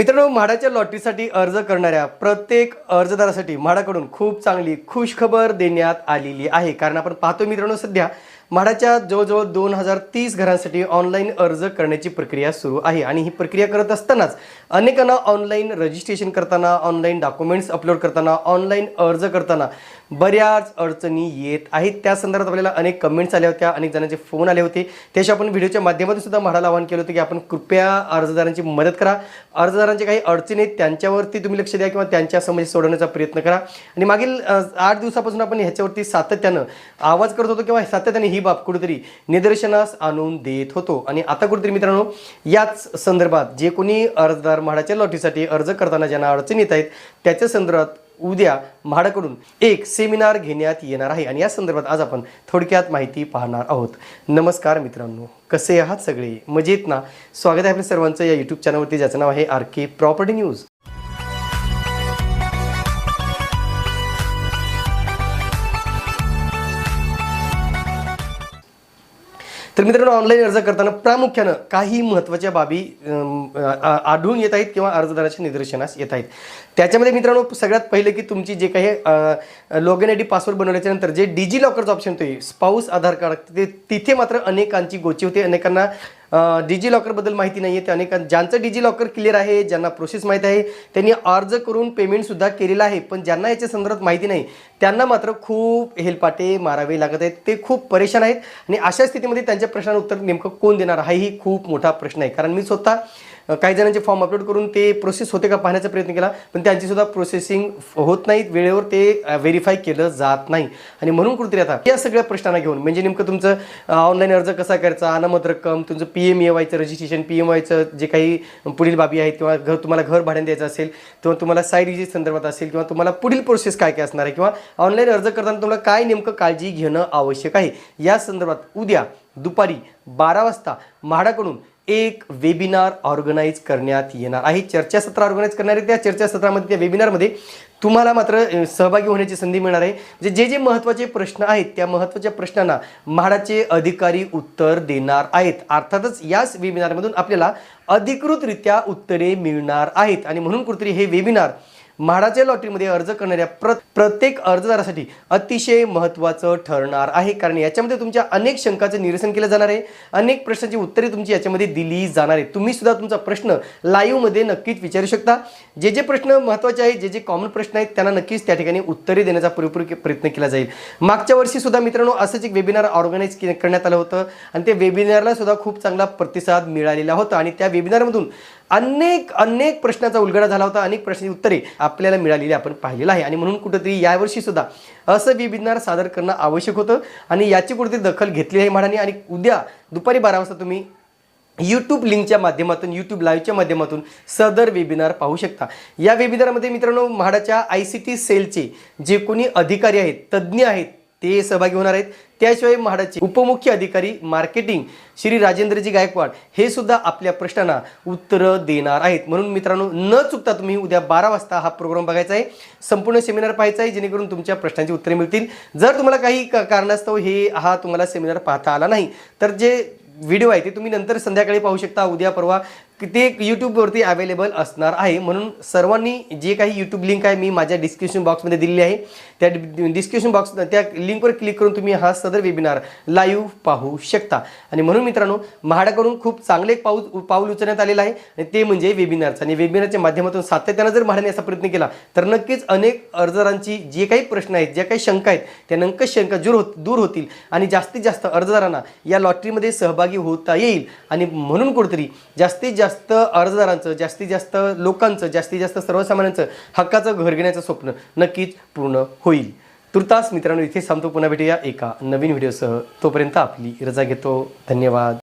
मित्रांनो म्हाडाच्या लॉटरीसाठी अर्ज करणाऱ्या प्रत्येक अर्जदारासाठी म्हाडाकडून खूप चांगली खुशखबर देण्यात आलेली आहे. कारण आपण पाहतो मित्रांनो सध्या म्हाडाच्या जवळजवळ दोन हजार तीस घरांसाठी ऑनलाईन अर्ज करण्याची प्रक्रिया सुरू आहे. आणि ही प्रक्रिया करत असतानाच अनेकांना ऑनलाईन रजिस्ट्रेशन करताना ऑनलाईन डॉक्युमेंट्स अपलोड करताना ऑनलाईन अर्ज करताना बऱ्याच अडचणी येत आहेत. त्या संदर्भात आपल्याला अनेक कमेंट्स आल्या होत्या अनेक जणांचे फोन आले होते. त्याशी आपण व्हिडिओच्या माध्यमातून सुद्धा म्हणायला आवाहन केलं होतं की आपण कृपया अर्जदारांची मदत करा. अर्जदारांचे काही अडचणी आहेत त्यांच्यावरती तुम्ही लक्ष द्या किंवा त्यांच्या समस्या सोडवण्याचा प्रयत्न करा. आणि मागील आठ दिवसापासून आपण ह्याच्यावरती सातत्यानं आवाज करत होतो किंवा सातत्याने ही बाब कुठेतरी निदर्शनास आणून देत होतो. आणि आता कुठेतरी मित्रांनो याच संदर्भात जे कोणी अर्जदार म्हाडाच्या लॉटरीसाठी अर्ज करताना ज्यांना अडचणी येत आहेत त्याच्या संदर्भात उद्या म्हाडाकडून एक सेमिनार घेण्यात येणार आहे. आणि या संदर्भात आज आपण थोडक्यात माहिती पाहणार आहोत. नमस्कार मित्रांनो कसे आहात सगळे? मजेत ना? स्वागत आहे आपल्या सर्वांचं या यूट्यूब चॅनलवरती ज्याचं नाव आहे आर के प्रॉपर्टी न्यूज तर मित्रांनो ऑनलाईन अर्ज करताना प्रामुख्यानं काही महत्त्वाच्या बाबी आढळून येत आहेत किंवा अर्जदाराच्या निदर्शनास येत आहेत. त्याच्यामध्ये मित्रांनो सगळ्यात पहिले की तुमची जे काही log in I D password बनवल्याच्या नंतर जे डिजी लॉकरचं ऑप्शन येतो स्पाऊस आधार कार्ड ते तिथे मात्र अनेकांची गोची होते. अनेकांना डिजी लॉकरबद्दल माहिती नाही आहे ते अनेक ज्यांचं डिजी लॉकर क्लिअर आहे ज्यांना प्रोसेस माहीत आहे त्यांनी अर्ज करून पेमेंटसुद्धा केलेलं आहे. पण ज्यांना याच्या संदर्भात माहिती नाही त्यांना मात्र खूप हेलपाटे मारावे लागत आहेत. ते खूप परेशान आहेत. आणि अशा स्थितीमध्ये त्यांच्या प्रश्नांना उत्तर नेमकं कोण देणार? हाही खूप मोठा प्रश्न आहे. कारण मी स्वतः काही जणांचे फॉर्म अपलोड करून ते प्रोसेस होते का पाहण्याचा प्रयत्न केला पण त्यांची सुद्धा प्रोसेसिंग होत नाहीत. वेळेवर ते व्हेरीफाय केलं जात नाही. आणि म्हणून कुठेतरी आता या सगळ्या प्रश्नांना घेऊन म्हणजे नेमकं तुमचं ऑनलाईन अर्ज कसा करायचा अनामत रक्कम तुमचं पी एम ए वायचं रजिस्ट्रेशन पी एम वायचं जे काही पुढील बाबी आहेत किंवा घर तुम्हाला घर भाड्याने द्यायचं असेल किंवा तुम्हाला साईड रिजिट संदर्भात असेल किंवा तुम्हाला पुढील प्रोसेस काय काय असणार आहे किंवा ऑनलाईन अर्ज करताना तुम्हाला काय नेमकं काळजी घेणं आवश्यक आहे? या संदर्भात उद्या दुपारी बारा वाजता म्हाडाकडून एक वेबिनार ऑर्गनाईज करण्यात येणार आहे. चर्चासत्र ऑर्गनाईज करणार आहे त्या चर्चासत्रामध्ये त्या वेबिनारमध्ये तुम्हाला मात्र सहभागी होण्याची संधी मिळणार आहे. म्हणजे जे जे महत्त्वाचे प्रश्न आहेत त्या महत्त्वाच्या प्रश्नांना म्हाडाचे अधिकारी उत्तर देणार आहेत. अर्थातच याच वेबिनारमधून आपल्याला अधिकृतरित्या उत्तरे मिळणार आहेत. आणि म्हणून कुठेतरी हे वेबिनार म्हाडाच्या लॉटरीमध्ये अर्ज करणाऱ्या प्र प्रत्येक अर्जदारासाठी अतिशय महत्त्वाचं ठरणार आहे. कारण याच्यामध्ये तुमच्या अनेक शंकाचं निरसन केलं जाणार आहे. अनेक प्रश्नांची उत्तरे तुमची याच्यामध्ये दिली जाणार आहे तुम्ही सुद्धा तुमचा प्रश्न लाईव्हमध्ये नक्कीच विचारू शकता. जे जे प्रश्न महत्त्वाचे आहेत जे जे कॉमन प्रश्न आहेत त्यांना नक्कीच त्या ठिकाणी उत्तरे देण्याचा पुरेपूर प्रयत्न केला जाईल. मागच्या वर्षी सुद्धा मित्रांनो असंच एक वेबिनार ऑर्गनाईज के करण्यात आलं होतं. आणि त्या वेबिनारला सुद्धा खूप चांगला प्रतिसाद मिळालेला होता. आणि त्या वेबिनारमधून अनेक अनेक प्रश्नाचा उलगडा झाला होता अनेक प्रश्नाची उत्तरे आपल्याला मिळालेली आपण पाहिलेलं आहे. आणि म्हणून कुठंतरी यावर्षी सुद्धा असं वेबिनार सादर करणं आवश्यक होतं. आणि याची कुठेतरी दखल घेतली आहे म्हाडाने आणि उद्या दुपारी बारा वाजता तुम्ही यूट्यूब लिंकच्या माध्यमातून यूट्यूब लाईव्हच्या माध्यमातून सदर वेबिनार पाहू शकता. या वेबिनारमध्ये मित्रांनो म्हाडाच्या आय सी टी सेलचे जे कोणी अधिकारी आहेत तज्ज्ञ आहेत ते सहभागी होणार आहेत. त्याशिवाय म्हाडाचे उपमुख्य अधिकारी मार्केटिंग श्री राजेंद्रजी गायकवाड हे सुद्धा आपल्या प्रश्नांना उत्तरं देणार आहेत. म्हणून मित्रांनो न चुकता तुम्ही उद्या बारा वाजता हा प्रोग्राम बघायचा आहे. संपूर्ण सेमिनार पाहायचा आहे जेणेकरून तुमच्या प्रश्नांची उत्तरे मिळतील. जर तुम्हाला काही क- कारणास्तव हे हा तुम्हाला सेमिनार पाहता आला नाही तर जे व्हिडिओ आहे ते तुम्ही नंतर संध्याकाळी पाहू शकता. उद्या परवा ते यूट्यूबवरती अवेलेबल असणार आहे. म्हणून सर्वांनी जे काही यूट्यूब लिंक आहे मी माझ्या डिस्क्रिप्शन बॉक्समध्ये दिलेली आहे. त्या डिस्क्रिप्शन बॉक्स त्या लिंकवर क्लिक करून तुम्ही हा सदर वेबिनार लाईव्ह पाहू शकता. आणि म्हणून मित्रांनो म्हाडाकडून खूप चांगले एक पाऊल पाऊल उचलण्यात आलेलं आहे. आणि ते म्हणजे वेबिनारचं आणि वेबिनारच्या माध्यमातून सातत्यानं जर म्हाडाने असा प्रयत्न केला तर नक्कीच अनेक अर्जदारांची जे काही प्रश्न आहेत ज्या काही शंका आहेत त्या नंकच शंका दूर होत दूर होतील. आणि जास्तीत जास्त अर्जदारांना या लॉटरीमध्ये सहभागी होता येईल. आणि म्हणून कुठेतरी जास्तीत जास्त जास्त अर्जदारांचं जास्तीत जास्त लोकांचं जास्तीत जास्त सर्वसामान्यांचं हक्काचं घर घेण्याचं स्वप्न नक्कीच पूर्ण होईल. तुर्तास मित्रांनो इथे सांगतो पुन्हा भेटूया एका नवीन व्हिडिओसह. तोपर्यंत आपली रजा घेतो. धन्यवाद.